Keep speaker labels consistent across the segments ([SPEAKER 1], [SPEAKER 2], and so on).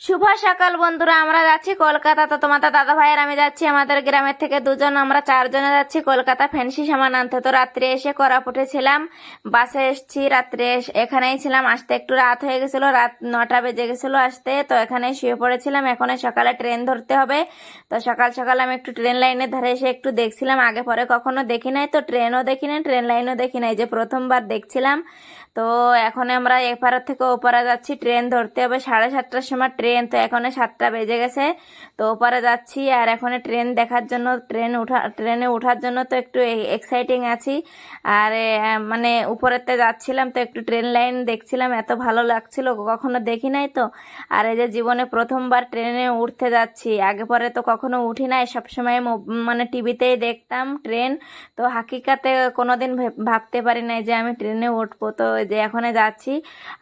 [SPEAKER 1] শুভ সকাল, বন্ধুরা। আমরা যাচ্ছি কলকাতা। তো তোমাদের দাদা ভাইয়ের আমি যাচ্ছি আমাদের গ্রামের থেকে দুজন, আমরা চারজনে যাচ্ছি কলকাতা ফ্যান্সি সামান আনতে। তো রাত্রে এসে করাপুটে ছিলাম, বাসে এসছি, রাত্রে এখানেই ছিলাম। আসতে একটু রাত হয়ে গেছিল, রাত নটা বেজে গেছিল আসতে। তো এখানে শুয়ে পড়েছিলাম। এখন সকালে ট্রেন ধরতে হবে। তো সকাল সকাল আমি একটু ট্রেন লাইনের ধারে এসে একটু দেখছিলাম। আগে পরে কখনো দেখি নাই। তো ট্রেনও দেখি নাই, ট্রেন লাইনও দেখি নাই। যে প্রথমবার দেখছিলাম তো এখন আমরা এপারের থেকে ওপারে যাচ্ছি, ট্রেন ধরতে হবে সাড়ে সাতটার সময় ট্রেন, তো এখন সাতটা বেজে গেছে। তো ওপারে যাচ্ছি আর এখন ট্রেন দেখার জন্য, ট্রেন উঠা, ট্রেনে ওঠার জন্য তো একটু এক্সাইটিং আছি। আর মানে উপরেতে যাচ্ছিলাম তো একটু ট্রেন লাইন দেখছিলাম, এত ভালো লাগছিল, কখনো দেখি নাই তো। আর এই যে জীবনে প্রথমবার ট্রেনে উঠতে যাচ্ছি, আগে পরে তো কখনো উঠি নাই, সবসময় মানে টিভিতেই দেখতাম ট্রেন। তো হাকিকাতে কোনোদিন ভেব- ভাবতে পারি নাই যে আমি ট্রেনে উঠবো, তো যে এখানে যাচ্ছি।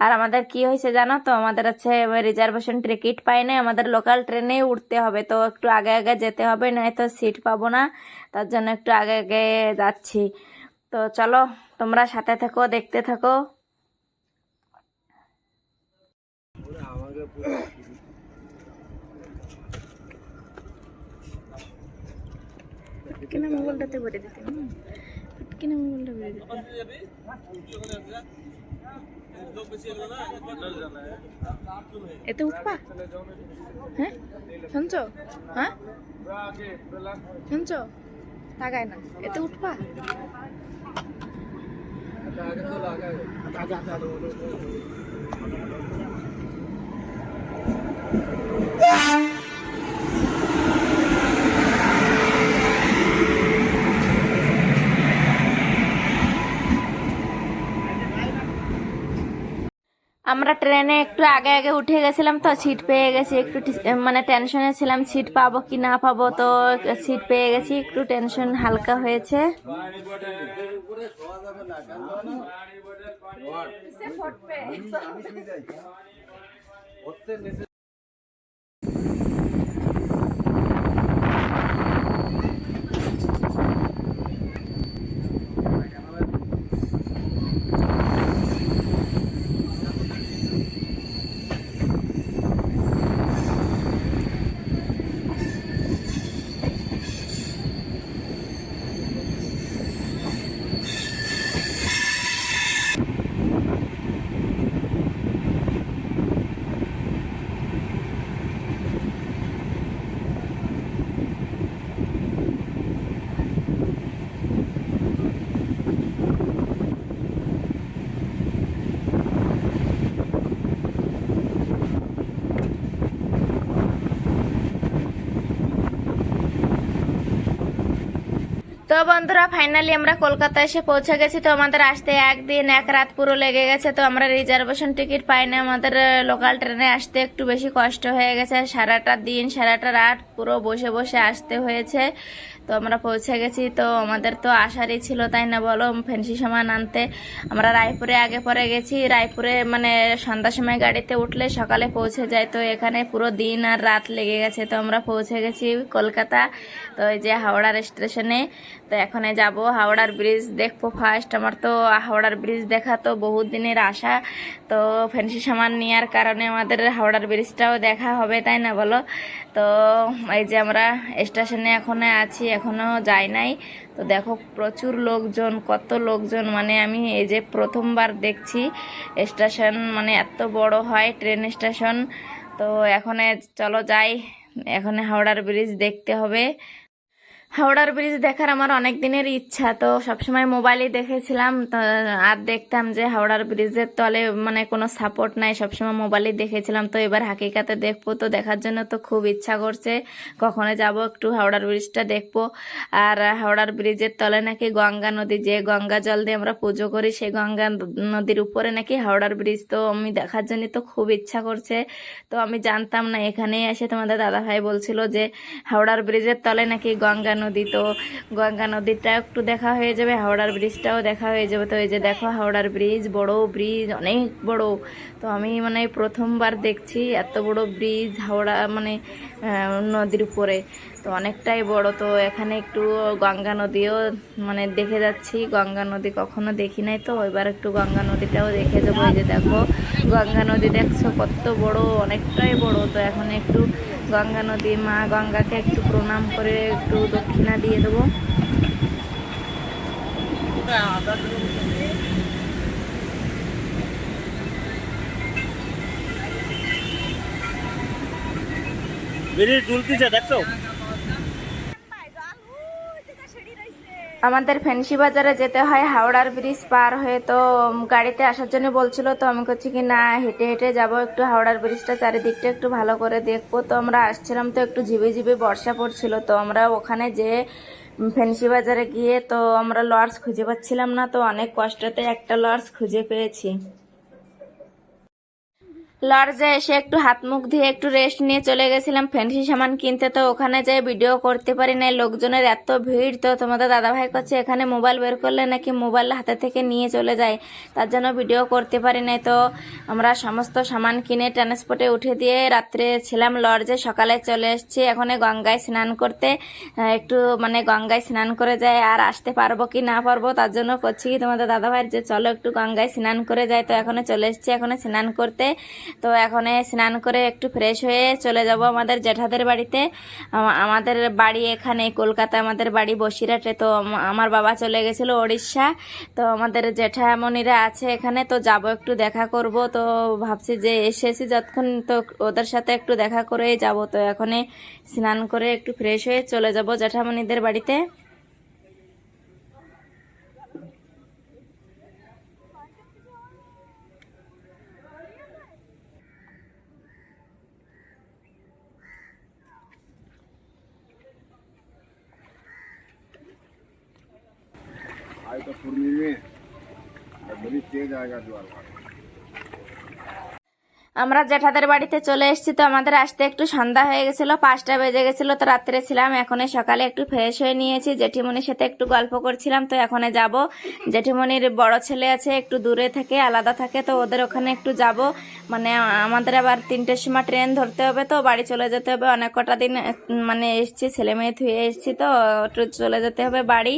[SPEAKER 1] আর আমাদের কি হয়েছে জানো তো? আমাদের হচ্ছে রিজার্ভেশন টিকিট পাই নাই। আমাদের লোকাল ট্রেনেই উঠতে হবে। তো একটু আগে আগে যেতে হবে, নয় তো সিট পাবো না। তার জন্য একটু আগে আগে যাচ্ছি। তো চলো, তোমরা সাথে থাকো, দেখতে থাকো। কিনা মোবাইলটাতে ভরে দিতে কিনা মোবাইলটা দিতে এতে উঠবা? হ্যাঁ? শুনছো? হ্যাঁ? শুনছো? তাকায় না। এতে উঠবা? আমরা ট্রেনে একটু আগে আগে উঠে গেছিলাম তো সিট পেয়ে গেছি। একটু মানে টেনশনে ছিলাম সিট পাবো কি না পাবো তো সিট পেয়ে গেছি। একটু টেনশন হালকা হয়েছে। তো বন্ধুরা ফাইনালি আমরা কলকাতা এসে পৌঁছে গেছি। তো আমাদের আসতে একদিন, এক রাত পুরো লেগে গেছে। তো আমরা রিজার্ভেশন টিকিট পাই না আমাদের লোকাল ট্রেনে আসতে একটু বেশি কষ্ট হয়ে গেছে। সারাটা দিন, সারাটা রাত পুরো বসে বসে আসতে হয়েছে। তো আমরা পৌঁছে গেছি। তো আমাদের তো আসারই ছিল, তাই না বলো? ফ্যান্সি সামান আনতে। আমরা রায়পুরে আগে পরে গেছি। রায়পুরে মানে সন্ধ্যার সময় গাড়িতে উঠলে সকালে পৌঁছে যায়। তো এখানে পুরো দিন আর রাত লেগে গেছে। তো আমরা পৌঁছে গেছি কলকাতা। তো এই যে হাওড়ার স্টেশনে। তো এখানে যাব হাওড়ার ব্রিজ দেখব ফার্স্ট আমার তো হাওড়ার ব্রিজ দেখা তো বহুত দিনের আশা। তো ফ্যান্সি সামান নেওয়ার কারণে আমাদের হাওড়ার ব্রিজটাও দেখা হবে, তাই না বলো? তো এই যে আমরা স্টেশনে এখনও আছি, এখনও যাই নাই। তো দেখো প্রচুর লোকজন, কত লোকজন মানে আমি এই যে প্রথমবার দেখছি স্টেশন মানে এত বড় হয় ট্রেন স্টেশন তো এখানে চলো যাই, এখানে হাওড়ার ব্রিজ দেখতে হবে। হাওড়ার ব্রিজ দেখার আমার অনেক দিনের ইচ্ছা। তো সবসময় মোবাইলে দেখেছিলাম। আর দেখতাম যে হাওড়ার ব্রিজের তলে মানে কোনো সাপোর্ট নাই, সবসময় মোবাইলে দেখেছিলাম। তো এবার হাকিকাতে দেখব। তো দেখার জন্য তো খুব ইচ্ছা করছে। কখনো যাব একটু হাওড়ার ব্রিজটা দেখব। আর হাওড়ার ব্রিজের তলে নাকি গঙ্গা নদী, যে গঙ্গা জল দিয়ে আমরা পুজো করি, সেই গঙ্গা নদীর উপরে নাকি হাওড়ার ব্রিজ তো আমি দেখার জন্য তো খুব ইচ্ছা করছে। তো আমি জানতাম না, এখানেই এসে তোমাদের দাদা ভাই বলছিল যে হাওড়ার ব্রিজের তলে নাকি গঙ্গা নদী তো গঙ্গা নদীটা একটু দেখা হয়ে যাবে, হাওড়ার ব্রিজটাও দেখা হয়ে যাবে। তো এই যে দেখো হাওড়ার ব্রিজ বড় ব্রিজ অনেক বড়। তো আমি মানে প্রথমবার দেখছি এত বড় ব্রিজ হাওড়া মানে নদীর উপরে। তো অনেকটাই বড়। তো এখানে একটু গঙ্গা নদীও মানে দেখে যাচ্ছি। গঙ্গা নদী কখনো দেখি নাই তো। এবার একটু গঙ্গা নদীটাও দেখে যাব। এই যে দেখো, গঙ্গা নদী দেখছ কত বড়, অনেকটাই বড়। তো এখন একটু গঙ্গা নদী মা গঙ্গাকে একটু প্রণাম করে একটু দক্ষিণা দিয়ে দেবো।
[SPEAKER 2] বেরিয়ে তুলতেছে দেখছ?
[SPEAKER 1] আমাদের ফ্যান্সি বাজারে যেতে হয়, হাওড়ার ব্রিজ পার হয়ে তো গাড়িতে আসার জন্য বলছিল, তো আমি করছি কি, না, হেঁটে হেঁটে যাব একটু হাওড়ার ব্রিজটা চারিদিকটা একটু ভালো করে দেখব। তো আমরা আসছিলাম, তো একটু ঝিবি ঝিবি বর্ষা পড়ছিল, তো আমরা ওখানে যে ফ্যান্সি বাজারে গিয়ে তো আমরা লর্স খুঁজে পাচ্ছিলাম না, তো অনেক কষ্টতে একটা লর্স খুঁজে পেয়েছি। লর্জে এসে একটু হাত মুখ দিয়ে একটু রেস্ট নিয়ে চলে গেছিলাম। ফ্যান্সি সামান কিনতে তো ওখানে যাই ভিডিও করতে পারি নাই। লোকজনের এত ভিড় তো তোমাদের দাদাভাই করছে এখানে মোবাইল বের করলে নাকি মোবাইল হাতে থেকে নিয়ে চলে যায়। তার জন্য ভিডিও করতে পারি নাই। তো আমরা সমস্ত সামান কিনে ট্রান্সপোর্টে উঠে দিয়ে রাত্রে ছিলাম লর্জে। সকালে চলে এসেছি। এখন গঙ্গায় স্নান করতে। একটু মানে গঙ্গায় স্নান করে যায় আর আসতে পারব কি না পারব তার জন্য করছি কি তোমাদের দাদাভাইয়ের যে চলো একটু গঙ্গায় স্নান করে যায় তো এখনও চলে এসেছি। এখনও স্নান করতে তো এখন স্নান করে একটু ফ্রেশ হয়ে চলে যাব আমাদের জেঠাদের বাড়িতে। আমাদের বাড়ি এখানে কলকাতা আমাদের বাড়ি বসিরহাটে। তো আমার বাবা চলে গেছিল ওড়িশা। তো আমাদের জেঠামণিরা আছে এখানে, তো যাব একটু দেখা করব। তো ভাবছি যে এসেছি যতক্ষণ তো ওদের সাথে একটু দেখা করেই যাব। তো এখনে স্নান করে একটু ফ্রেশ হয়ে চলে যাব জেঠামণিদের বাড়িতে।
[SPEAKER 3] आज तो पूर्णिमे में और बड़ी तेज आएगा ज्वार
[SPEAKER 1] আমরা জেঠাদের বাড়িতে চলে এসেছি তো আমাদের আসতে একটু সন্ধ্যা হয়ে গেছিল, পাঁচটা বেজে গেছিল তো রাত্রে ছিলাম এখন সকালে একটু ফ্রেশ হয়ে নিয়েছি। জেঠিমণির সাথে একটু গল্প করছিলাম তো এখন যাব। জেঠিমণির বড় ছেলে আছে, একটু দূরে থাকে, আলাদা থাকে তো ওদের ওখানে একটু যাব। মানে আমাদের আবার তিনটের সময় ট্রেন ধরতে হবে তো, বাড়ি চলে যেতে হবে। অনেক কটা দিন মানে এসছি, ছেলে মেয়ে থুয়ে এসছি তো, একটু চলে যেতে হবে বাড়ি।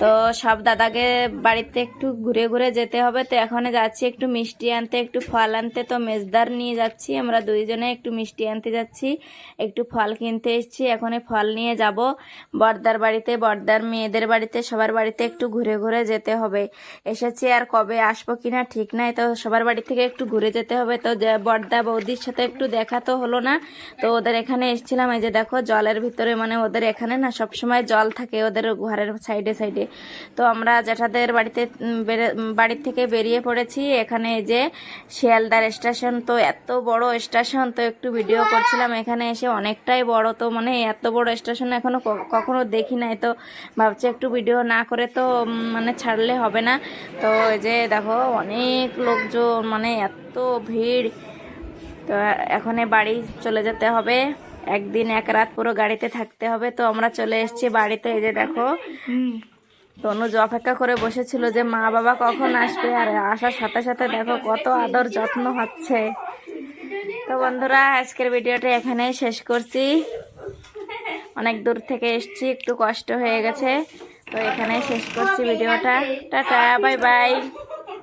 [SPEAKER 1] তো সব দাদাকে বাড়িতে একটু ঘুরে ঘুরে যেতে হবে তো এখন যাচ্ছি একটু মিষ্টি আনতে, একটু ফল আনতে। তো মেজদার নিয়ে যাচ্ছি। আমরা দুইজনে একটু মিষ্টি আনতে যাচ্ছি, একটু ফল কিনতে এসেছি। এখন এই ফল নিয়ে যাব। বর্দার বাড়িতে, বর্দার মেয়েদের বাড়িতে, সবার বাড়িতে একটু ঘুরে ঘুরে যেতে হবে। এসেছি আর কবে আসব কিনা ঠিক নাই, তো সবার বাড়ি থেকে একটু ঘুরে যেতে হবে। তো বর্দা বৌদির সাথে একটু দেখা তো হলো না, তো ওদের এখানে এসেছিলাম। এই যে দেখো, জলের ভিতরে মানে ওদের এখানে না সব সময় জল থাকে ওদের ঘরের সাইডে সাইডে। তো আমরা জেঠাদের বাড়িতে বাড়ির থেকে বেরিয়ে পড়েছি। এখানে যে শিয়ালদার স্টেশন, তো এত বড় স্টেশন তো একটু ভিডিও করছিলাম, এখানে এসে অনেকটাই বড়, তো মানে এত বড় স্টেশন এখনও কখনো দেখি নাই, তো ভাবছি একটু ভিডিও না করে তো মানে ছাড়লে হবে না। তো এই যে দেখো, অনেক লোকজন মানে এত ভিড়। তো এখন বাড়ি চলে যেতে হবে। একদিন এক রাত পুরো গাড়িতে থাকতে হবে, তো আমরা চলে এসেছি বাড়িতে, এই যে দেখো। তনুজ অপেক্ষা করে বসেছিল যে মা বাবা কখন আসবে, আর আসার সাথে সাথে দেখো কত আদর যত্ন হচ্ছে। তো বন্ধুরা, আজকের ভিডিওটা এখানেই শেষ করছি। অনেক দূর থেকে এসছি, একটু কষ্ট হয়ে গেছে। তো এখানেই শেষ করছি ভিডিওটা। Tata, bye bye.